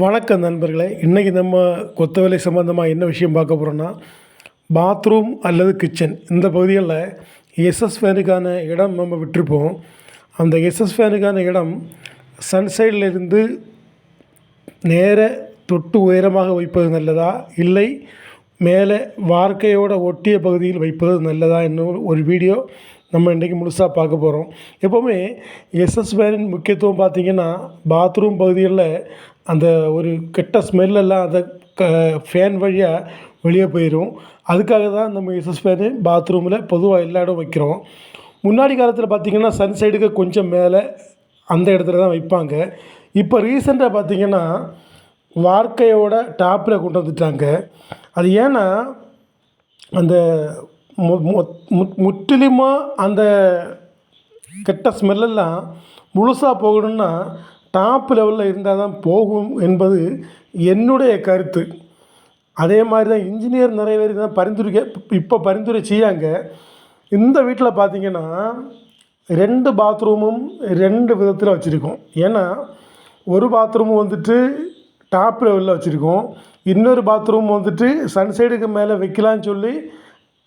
வணக்கம் நண்பர்களே. இன்றைக்கி நம்ம கொத்த வேலை சம்மந்தமாக என்ன விஷயம் பார்க்க போகிறோன்னா பாத்ரூம் அல்லது கிச்சன் இந்த பகுதிகளில் எஸ்எஸ் ஃபேனுக்கான இடம் நம்ம விட்டிருப்போம். அந்த எஸ்எஸ் ஃபேனுக்கான இடம் சன்சைடில் இருந்து நேர தொட்டு உயரமாக வைப்பது நல்லதா? இல்லை மேலே வார்க்கையோட ஒட்டிய பகுதியில் வைப்பது நல்லதா? என்னும் ஒரு வீடியோ நம்ம இன்றைக்கி முழுசாக பார்க்க போகிறோம் எப்போவுமே எஸ்எஸ் ஃபேனின் முக்கியத்துவம் பார்த்திங்கன்னா பாத்ரூம் பகுதிகளில் அந்த ஒரு கெட்ட ஸ்மெல்லெல்லாம் அந்த க ஃபேன் வழியாக வெளியே போயிடும் அதுக்காக தான் நம்ம எஸ்எஸ் ஃபேனு பாத்ரூமில் பொதுவாக எல்லா இடம் வைக்கிறோம். முன்னாடி காலத்தில் பார்த்திங்கன்னா சன் சைடுக்கு கொஞ்சம் மேலே அந்த இடத்துல தான் வைப்பாங்க. இப்போ ரீசெண்டாக பார்த்திங்கன்னா வார்க்கையோட டாப்பில் கொண்டு வந்துட்டாங்க. அது ஏன்னா அந்த முற்றிலுமாக அந்த கெட்ட ஸ்மெல்லெல்லாம் முழுசாக போகணும்னா டாப் லெவலில் இருந்தால் தான் போகும் என்பது என்னுடைய கருத்து. அதே மாதிரி தான் இன்ஜினியர் நிறைய பேர் தான் பரிந்துரைக்க இப்போ பரிந்துரை செய்யாங்க இந்த வீட்டில் பார்த்தீங்கன்னா ரெண்டு பாத்ரூமும் ரெண்டு விதத்தில் வச்சுருக்கோம். ஏன்னா ஒரு பாத்ரூம் வந்துட்டு டாப் லெவலில் வச்சுருக்கோம். இன்னொரு பாத்ரூம் வந்துட்டு சன்சைடுக்கு மேலே வைக்கலான்னு சொல்லி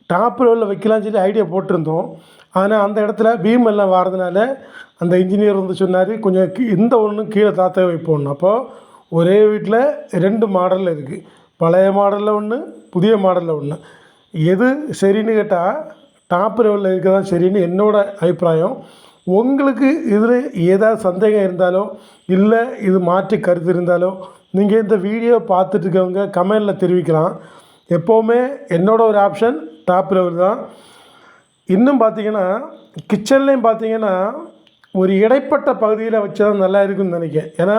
டாப் லெவலில் வைக்கலாம்னு சொல்லி ஐடியா போட்டிருந்தோம். ஆனால் அந்த இடத்துல பீம் எல்லாம் வாரதுனால அந்த இன்ஜினியர் வந்து சொன்னார் கொஞ்சம் கீ- இந்த ஒன்று கீழே தாத்த வைப்போம்னு. அப்போது ஒரே வீட்டில் ரெண்டு மாடலில் இருக்குது பழைய மாடலில் ஒன்று புதிய மாடலில் ஒன்று எது சரின்னு கேட்டால் டாப் லெவலில் இருக்க தான் சரின்னு என்னோடய அபிப்பிராயம். உங்களுக்கு இதில் ஏதாவது சந்தேகம் இருந்தாலோ இல்லை இது மாற்றி கருத்து இருந்தாலோ நீங்கள் இந்த வீடியோ பார்த்துட்டு இருக்கவங்க கமெண்டில் தெரிவிக்கலாம். எப்போவுமே என்னோட ஒரு ஆப்ஷன் டாப் லெவல் தான். இன்னும் பார்த்தீங்கன்னா கிச்சன்லேயும் பார்த்தீங்கன்னா ஒரு இடைப்பட்ட பகுதியில் வச்சா நல்லா இருக்குன்னு நினைக்கிறேன். ஏன்னா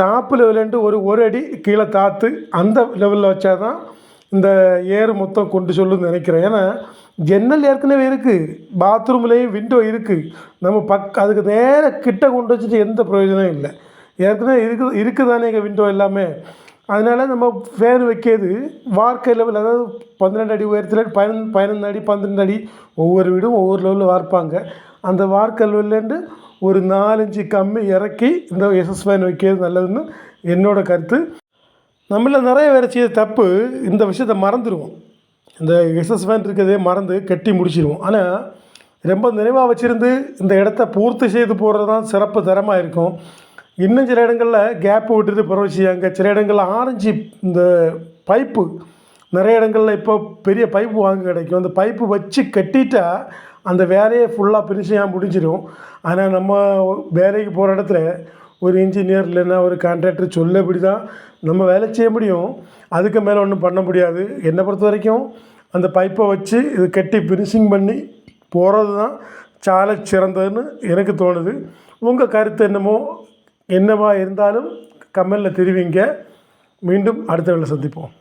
டாப் லெவலுன்ட்டு ஒரு ஒரு அடி கீழே தாத்து அந்த லெவலில் வச்சா தான் இந்த ஏர் மொத்தம் கொண்டு சொல்லுன்னு நினைக்கிறேன். ஏன்னா ஜன்னல் ஏற்கனவே இருக்குது பாத்ரூம்லேயும் விண்டோ இருக்குது நம்ம பக் அதுக்கு நேர கிட்ட கொண்டு வச்சுட்டு எந்த பிரயோஜனம் இல்லை. ஏற்கனவே இருக்குது இருக்குதானே எங்கள் விண்டோ எல்லாமே. அதனால் நம்ம ஃபேன் வைக்கிறது வார்க்கை லெவல் அதாவது பன்னிரெண்டு அடி உயரத்தில் பதினொன்று பதினொன்று அடி பன்னெண்டு அடி ஒவ்வொரு வீடும் ஒவ்வொரு லெவலில் வார்ப்பாங்க. அந்த வார்க்கை லெவல்லேருந்து ஒரு நாலஞ்சு கம்மி இறக்கி இந்த எஸ்எஸ் ஃபேன் வைக்கிறது நல்லதுன்னு என்னோடய கருத்து. நம்மள நிறைய பேர் செய்த தப்பு இந்த விஷயத்தை மறந்துடுவோம் இந்த எஸ்எஸ் ஃபேன் இருக்கிறதே மறந்து கட்டி முடிச்சிடுவோம் ஆனால் ரொம்ப நினைவாக வச்சுருந்து இந்த இடத்த பூர்த்தி செய்து போகிறது தான் சிறப்பு தரமாக இருக்கும். இன்னும் சில இடங்களில் கேப்பு விட்டுட்டு புறவை செய்யாங்க சில இடங்களில் ஆரஞ்சு இந்த பைப்பு நிறைய இடங்களில் இப்போ பெரிய பைப்பு வாங்க கிடைக்கும். அந்த பைப்பு வச்சு கட்டிட்டா அந்த வேலையை ஃபுல்லாக ஃபினிஷிங்காக முடிஞ்சிடும். ஆனால் நம்ம வேலைக்கு போகிற இடத்துல ஒரு இன்ஜினியர் இல்லைன்னா ஒரு கான்ட்ராக்டர் சொல்லபடி தான் நம்ம வேலை செய்ய முடியும். அதுக்கு மேலே ஒன்றும் பண்ண முடியாது. என்னை பொறுத்த வரைக்கும் அந்த பைப்பை வச்சு இது கட்டி ஃபினிஷிங் பண்ணி போகிறது தான் சால சிறந்ததுன்னு எனக்கு தோணுது. உங்கள் கருத்து என்னமோ என்னவா இருந்தாலும் கமெண்டில் தெரிவிங்க. மீண்டும் அடுத்த வேலை சந்திப்போம்.